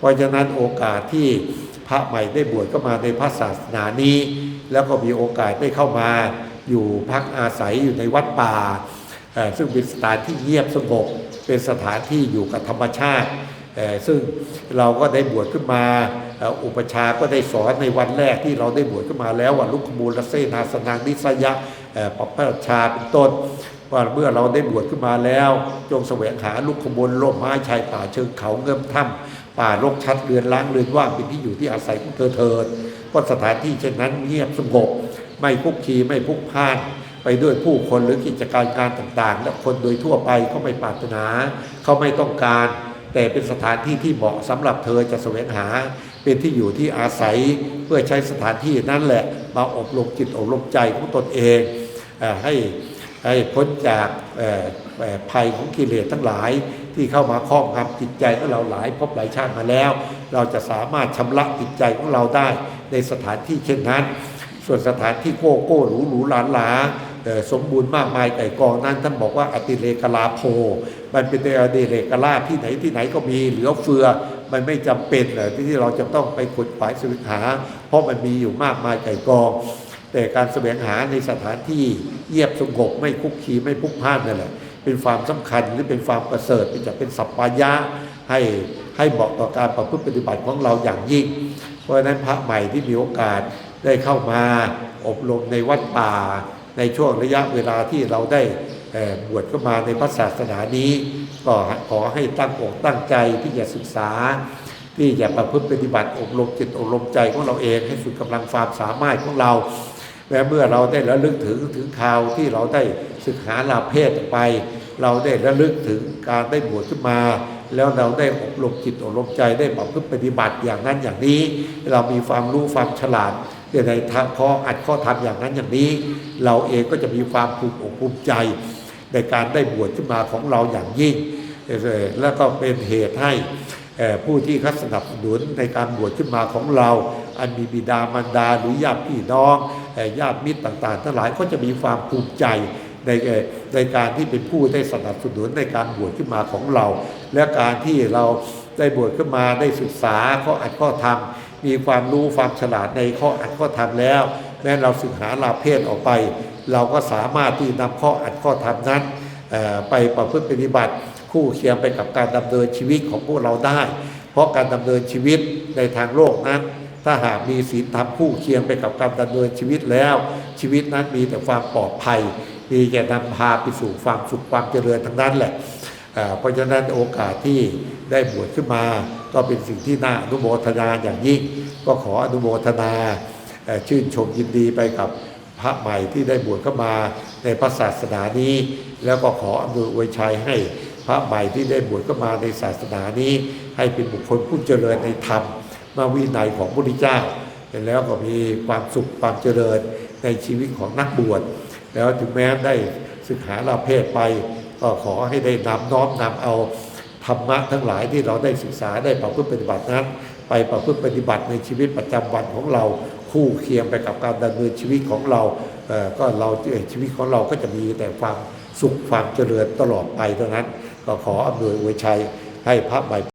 เพราะฉะนั้นโอกาสที่พระใหม่ได้บวชก็มาในพระศาสนานี้ แล้วก็มีโอกาสได้เข้ามาอยู่พักอาศัยอยู่ในวัดป่า ซึ่งเป็นสถานที่เงียบสงบเป็นสถานที่อยู่กับธรรมชาติ ซึ่งเราก็ได้บวชขึ้นมาอุปชาก็ได้สอนในวันแรกที่เราได้บวชขึ้นมาแล้วว่าลุกขมูลเสนาสนังนิสยะปปชาเป็นต้นว่าเมื่อเราได้บวชขึ้นมาแล้ว จงแสวงหาลูกขบวนร่มไม้ชายป่าเชิงเขาเงื่อมถ้ำ ป่ารกชัดเรือนล้างเรือนว่างเป็นที่อยู่ที่อาศัยของเธอเถิดเพราะสถานที่เช่นนั้นเงียบสงบไม่คุกคีไม่พลุกพล่าน ไปด้วยผู้คนหรือกิจการการต่างๆ และคนโดยทั่วไปเขาไม่ปรารถนา เขาไม่ต้องการ แต่เป็นสถานที่ที่เหมาะสำหรับเธอจะแสวงหา เป็นที่อยู่ที่อาศัยเพื่อใช้สถานที่นั่นแหละ มาอบรมจิตอบรมใจของตนเองอให้ให้พ้นจากอ ภัยของกิเลสทั้งหลายที่เข้ามาครอบงำจิตใจของเราหลายภพหลายชาติมาแล้ว เราจะสามารถชำระจิตใจของเราได้ในสถานที่เช่นนั้น ส่วนสถานที่โก้โก้หรูหรูหลานหลาสมบูรณ์มากมายไก่กองนั้นท่านบอกว่าอติเลกลาโภมันเป็นอติเลกลาที่ไหนที่ไหนก็มีเหลือเฟือ มันไม่จำเป็นเลยที่เราจะต้องไปขุดขวายสวงหา เพราะมันมีอยู่มากมายไก่กอง แต่การแสวงหาในสถานที่เยียบสงบไม่คุกคีไม่พุกพล่านนั่นแหละ เป็นความสำคัญหรือเป็นความประเสริฐเป็นจะเป็นสัพพายะให้ให้เหมาะต่อการประพฤติปฏิบัติของเราอย่างยิ่ง เพราะฉะนั้นพระใหม่ที่มีโอกาสได้เข้ามาอบรมในวัดป่า ในช่วงระยะเวลาที่เราได้บวชเข้ามาในพระศาสนานี้ ก็ขอให้ตั้งอกตั้งใจที่จะศึกษา ที่จะประพฤติปฏิบัติอบรมจิตอบรมใจของเราเองให้สุดกำลังความสามารถของเรา แม้เมื่อเราได้ระลึกถึงถึงคราวที่เราได้ศึกษาลาเพศไป เราได้ระลึกถึงการได้บวชขึ้นมา แล้วเราได้อบรมจิตอบรมใจได้ประพฤติปฏิบัติอย่างนั้นอย่างนี้ เรามีความรู้ความฉลาดในทางข้ออัดข้อทำอย่างนั้นอย่างนี้ เราเองก็จะมีความภูมิอกภูมิใจ ในการได้บวชขึ้นมาของเราอย่างยิ่ง แล้วก็เป็นเหตุให้ ผู้ที่เขาสนับสนุนในการบวชขึ้นมาของเรา อันมีบิดามารดาหรือญาติพี่น้องญาติมิตรต่าง ๆ ทั้งหลายก็จะมีความภูมิใจในในการที่เป็นผู้ได้สนับสนุนในการบวชขึ้นมาของเรา และการที่เราได้บวชขึ้นมาได้ศึกษาข้ออัดข้อธรรม มีความรู้ความฉลาดในข้ออัดข้อธรรมแล้ว แม้เราศึกษาลาเพศออกไป เราก็สามารถที่นำข้ออัดข้อธรรมนั้น ไปประพฤติปฏิบัติคู่เคียงไปกับการดำเนินชีวิตของพวกเราได้ เพราะการดำเนินชีวิตในทางโลกนั้น ถ้าหากมีศีลธรรมคู่เคียงไปกับการดำเนินชีวิตแล้ว ชีวิตนั้นมีแต่ความปลอดภัย มีแต่นำพาไปสู่ความสุขความเจริญทั้งนั้นแหละเอ่อเพราะฉะนั้นโอกาสที่ได้บวชขึ้นมา ก็เป็นสิ่งที่น่าอนุโมทนาอย่างยิ่ง ก็ขออนุโมทนาชื่นชมยินดีไปกับ พระใหม่ที่ได้บวชเข้ามาในพระศาสนานี้ แล้วก็ขออำนวยอวยชัยให้พระใหม่ที่ได้บวชเข้ามาในศาสนานี้ ให้เป็นบุคคลผู้เจริญในธรรมมาวินัยของพระพุทธเจ้าแล้วก็มีความสุขความเจริญในชีวิตของนักบวชแล้วถึงแม้ได้ศึกษาลาเพศไปก็ขอให้ได้นำน้อมนำเอาธรรมะทั้งหลายที่เราได้ศึกษาได้ประพฤติปฏิบัตินั้น ไปประพฤติปฏิบัติในชีวิตประจำวันของเรา คู่เคียงไปกับการดำเนินชีวิตของเราเก็เราชีวิตของเราก็จะมีแต่ความสุขความเจริญตลอดไปเท่านั้น ก็ขออำนวยอวยชัยให้พระใหม่